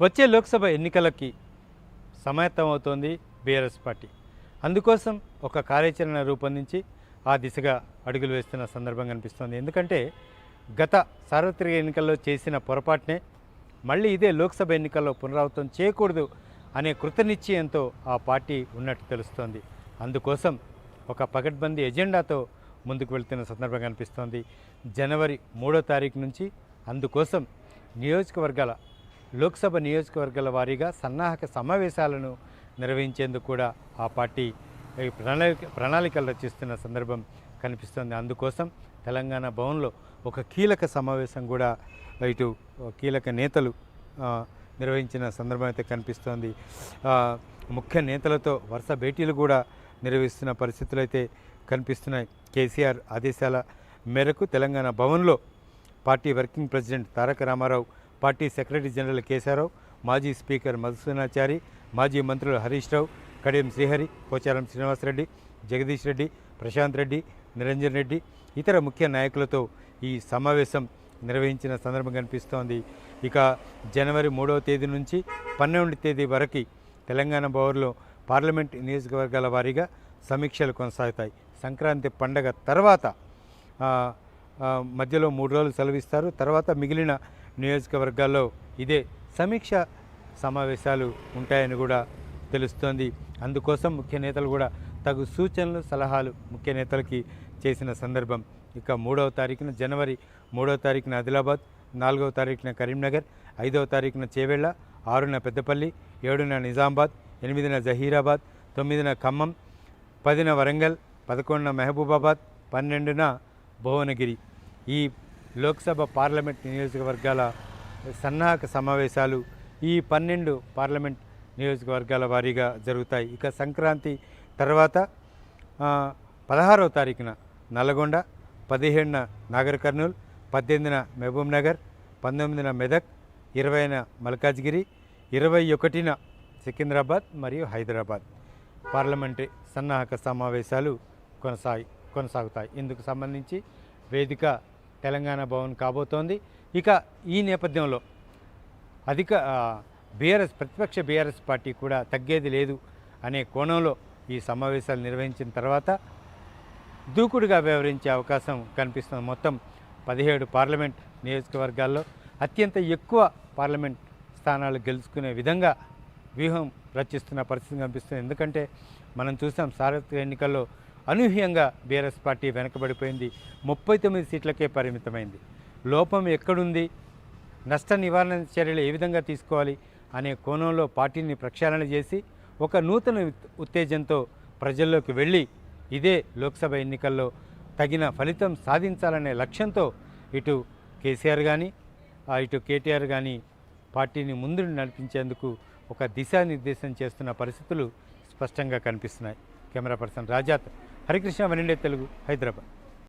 వచ్చే లోక్సభ ఎన్నికలకి సమాయత్తమవుతోంది BRS party. అందుకోసం ఒక కార్యాచరణ రూపొందించి ఆ దిశగా అడుగులు వేస్తున్న సందర్భం కనిపిస్తోంది. ఎందుకంటే గత సార్వత్రిక ఎన్నికల్లో చేసిన పొరపాటునే మళ్ళీ ఇదే లోక్సభ ఎన్నికల్లో పునరావృతం చేయకూడదు అనే కృతనిశ్చయంతో ఆ పార్టీ ఉన్నట్టు తెలుస్తోంది. అందుకోసం ఒక పకడ్బందీ ఎజెండాతో ముందుకు వెళ్తున్న సందర్భం కనిపిస్తోంది. జనవరి మూడో తారీఖు నుంచి అందుకోసం నియోజకవర్గాల లోక్సభ నియోజకవర్గాల వారీగా సన్నాహక సమావేశాలను నిర్వహించేందుకు కూడా ఆ పార్టీ ప్రణాళిక ప్రణాళికలు రచిస్తున్న సందర్భం కనిపిస్తుంది. అందుకోసం తెలంగాణ భవన్లో ఒక కీలక సమావేశం కూడా ఇటు కీలక నేతలు నిర్వహించిన సందర్భం అయితే కనిపిస్తోంది. ముఖ్య నేతలతో వరుస భేటీలు కూడా నిర్వహిస్తున్న పరిస్థితులు అయితే కనిపిస్తున్నాయి. కేసీఆర్ ఆదేశాల మేరకు తెలంగాణ భవన్లో party working president Taraka Rama Rao party secretary general Keshava Rao మాజీ స్పీకర్ మధుసూనాచారి మాజీ మంత్రులు హరీష్ రావు కడియం శ్రీహరి పోచారం శ్రీనివాసరెడ్డి జగదీష్ రెడ్డి ప్రశాంత్ రెడ్డి నిరంజన్ రెడ్డి ఇతర ముఖ్య నాయకులతో ఈ సమావేశం నిర్వహించిన సందర్భం కనిపిస్తోంది ఇక జనవరి మూడవ తేదీ నుంచి పన్నెండు తేదీ వరకు తెలంగాణ భవన్లో పార్లమెంట్ నియోజకవర్గాల వారీగా సమీక్షలు కొనసాగుతాయి. సంక్రాంతి పండగ తర్వాత మధ్యలో మూడు రోజులు సెలవిస్తారు. తర్వాత మిగిలిన నియోజకవర్గాల్లో ఇదే సమీక్ష సమావేశాలు ఉంటాయని కూడా తెలుస్తోంది. అందుకోసం ముఖ్య నేతలు కూడా తగు సూచనలు సలహాలు ముఖ్య నేతలకి చేసిన సందర్భం. ఇక మూడవ తారీఖున జనవరి మూడవ తారీఖున ఆదిలాబాద్ నాలుగవ తారీఖున కరీంనగర్ ఐదవ తారీఖున చేవెళ్ళ ఆరున పెద్దపల్లి ఏడున నిజామాబాద్ ఎనిమిదిన జహీరాబాద్ తొమ్మిదిన ఖమ్మం పదిన వరంగల్ పదకొండున మహబూబాబాద్ పన్నెండున భువనగిరి. ఈ లోక్సభ పార్లమెంట్ నియోజకవర్గాల సన్నాహక సమావేశాలు ఈ పన్నెండు పార్లమెంట్ నియోజకవర్గాల వారీగా జరుగుతాయి. ఇక సంక్రాంతి తర్వాత పదహారవ తారీఖున నల్గొండ పదిహేడున నాగర్ కర్నూల్ పద్దెనిమిదిన మహబూబ్ నగర్ పంతొమ్మిదిన మెదక్ ఇరవైన మల్కాజ్గిరి ఇరవై ఒకటిన సికింద్రాబాద్ మరియు హైదరాబాద్ పార్లమెంటరీ సన్నాహక సమావేశాలు కొనసాగి కొనసాగుతాయి. ఇందుకు సంబంధించి వేదిక తెలంగాణ భవన్ కాబోతోంది. ఇక ఈ నేపథ్యంలో అధిక బీఆర్ఎస్ ప్రతిపక్ష బీఆర్ఎస్ పార్టీ కూడా తగ్గేది లేదు అనే కోణంలో ఈ సమావేశాలు నిర్వహించిన తర్వాత దూకుడుగా వ్యవహరించే అవకాశం కనిపిస్తుంది మొత్తం పదిహేడు పార్లమెంట్ నియోజకవర్గాల్లో అత్యంత ఎక్కువ పార్లమెంట్ స్థానాలు గెలుచుకునే విధంగా వ్యూహం రచిస్తున్న పరిస్థితి కనిపిస్తుంది. ఎందుకంటే మనం చూసాం సార్వత్రిక ఎన్నికల్లో అనూహ్యంగా బీఆర్ఎస్ పార్టీ వెనకబడిపోయింది. ముప్పై తొమ్మిది సీట్లకే పరిమితమైంది. లోపం ఎక్కడుంది? నష్ట నివారణ చర్యలు ఏ విధంగా తీసుకోవాలి అనే కోణంలో పార్టీని ప్రక్షాళన చేసి ఒక నూతన ఉత్- ఉత్తేజంతో ప్రజల్లోకి వెళ్ళి ఇదే లోక్సభ ఎన్నికల్లో తగిన ఫలితం సాధించాలనే లక్ష్యంతో ఇటు కేసీఆర్ కానీ ఇటు కేటీఆర్ కానీ పార్టీని ముందు నడిపించేందుకు ఒక దిశానిర్దేశం చేస్తున్న పరిస్థితులు స్పష్టంగా కనిపిస్తున్నాయి. Camera person Rajath. Harikrishna వనిండే Telugu Hyderabad.